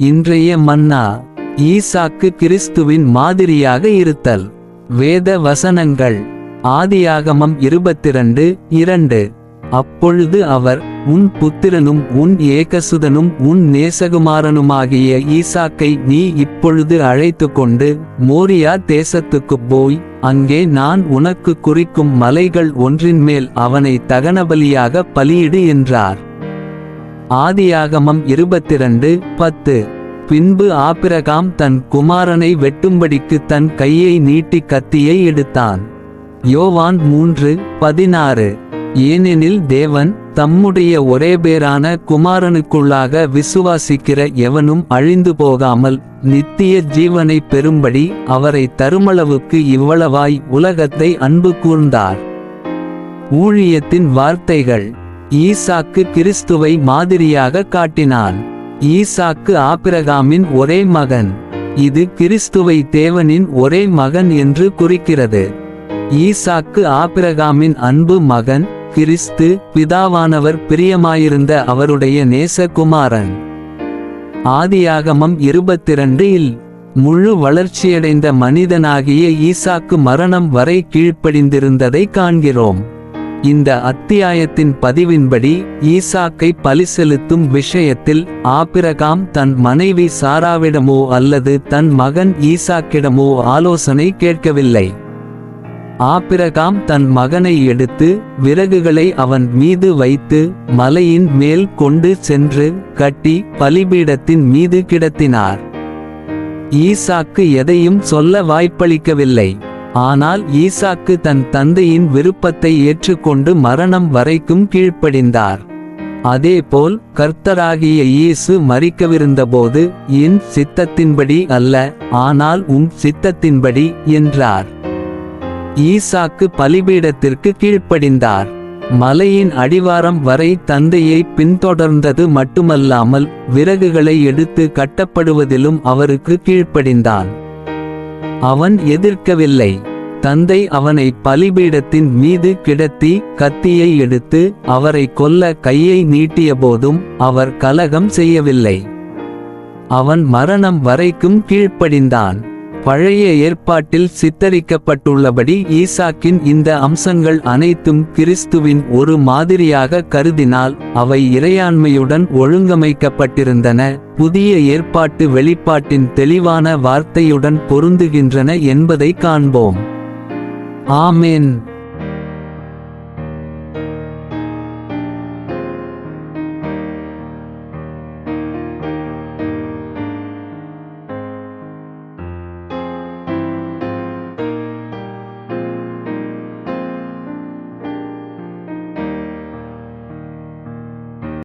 இன்றைய மன்னா ஈசாக்கு கிறிஸ்துவின் மாதிரியாக இருத்தல். வேத வசனங்கள் ஆதியாகமம் இருபத்திரண்டு இரண்டு. அப்பொழுது அவர் உன் புத்திரனும் உன் ஏகசுதனும் உன் நேசகுமாரனுமாகிய ஈசாக்கை நீ இப்பொழுது அழைத்து கொண்டு மோரியா தேசத்துக்குப் போய் அங்கே நான் உனக்கு குறிக்கும் மலைகள் ஒன்றின் மேல் அவனை தகனபலியாக பலியிடு என்றார். ஆதியாகமம் இருபத்திரண்டு பத்து. பின்பு ஆபிரகாம் தன் குமாரனை வெட்டும்படிக்கு தன் கையை நீட்டி கத்தியை எடுத்தான். யோவான் மூன்று பதினாறு. ஏனெனில் தேவன் தம்முடைய ஒரே பேரான குமாரனுக்குள்ளாக விசுவாசிக்கிற எவனும் அழிந்து போகாமல் நித்திய ஜீவனை பெறும்படி அவரை தருமளவுக்கு இவ்வளவாய் உலகத்தை அன்பு கூர்ந்தார். ஊழியத்தின் வார்த்தைகள். ஈசாக்கு கிறிஸ்துவை மாதிரியாக காட்டினான். ஈசாக்கு ஆபிரகாமின் ஒரே மகன். இது கிறிஸ்துவை தேவனின் ஒரே மகன் என்று குறிக்கிறது. ஈசாக்கு ஆபிரகாமின் அன்பு மகன் கிறிஸ்து பிதாவானவர் பிரியமாயிருந்த அவருடைய நேசகுமாரன். ஆதியாகமம் இருபத்திரண்டு இல் முழு வளர்ச்சியடைந்த மனிதனாகிய ஈசாக்கு மரணம் வரை கீழ்ப்படிந்திருந்ததை காண்கிறோம். இந்த அத்தியாயத்தின் பதிவின்படி ஈசாக்கை பலி செலுத்தும் விஷயத்தில் ஆபிரகாம் தன் மனைவி சாராவிடமோ அல்லது தன் மகன் ஈசாக்கிடமோ ஆலோசனை கேட்கவில்லை. ஆபிரகாம் தன் மகனை எடுத்து விறகுகளை அவன் மீது வைத்து மலையின் மேல் கொண்டு சென்று கட்டி பலிபீடத்தின் மீது கிடத்தினார். ஈசாக்கு எதையும் சொல்ல வாய்ப்பளிக்கவில்லை. ஆனால் ஈசாக்கு தன் தந்தையின் விருப்பத்தை ஏற்றுக்கொண்டு மரணம் வரைக்கும் கீழ்ப்படிந்தார். அதேபோல் கர்த்தராகிய இயேசு மறிக்கவிருந்தபோது என் சித்தத்தின்படி அல்ல ஆனால் உம் சித்தத்தின்படி என்றார். ஈசாக்கு பலிபீடத்திற்கு கீழ்ப்படிந்தார். மலையின் அடிவாரம் வரை தந்தையை பின்தொடர்ந்தது மட்டுமல்லாமல் விறகுகளை எடுத்து கட்டப்படுவதிலும் அவருக்கு கீழ்ப்படிந்தான். அவன் எதிர்க்கவில்லை. தந்தை அவனை பலிபீடத்தின் மீது கிடத்தி கத்தியை எடுத்து அவரை கொல்ல கையை நீட்டியபோதும் அவர் கலகம் செய்யவில்லை. அவன் மரணம் வரைக்கும் கீழ்ப்படிந்தான். பழைய ஏற்பாட்டில் சித்தரிக்கப்பட்டுள்ளபடி ஈசாக்கின் இந்த அம்சங்கள் அனைத்தும் கிறிஸ்துவின் ஒரு மாதிரியாக கருதினால் அவை இறையாண்மையுடன் ஒழுங்கமைக்கப்பட்டிருந்தன. புதிய ஏற்பாட்டு வெளிப்பாட்டின் தெளிவான வார்த்தையுடன் பொருந்துகின்றன என்பதை காண்போம். ஆமேன்.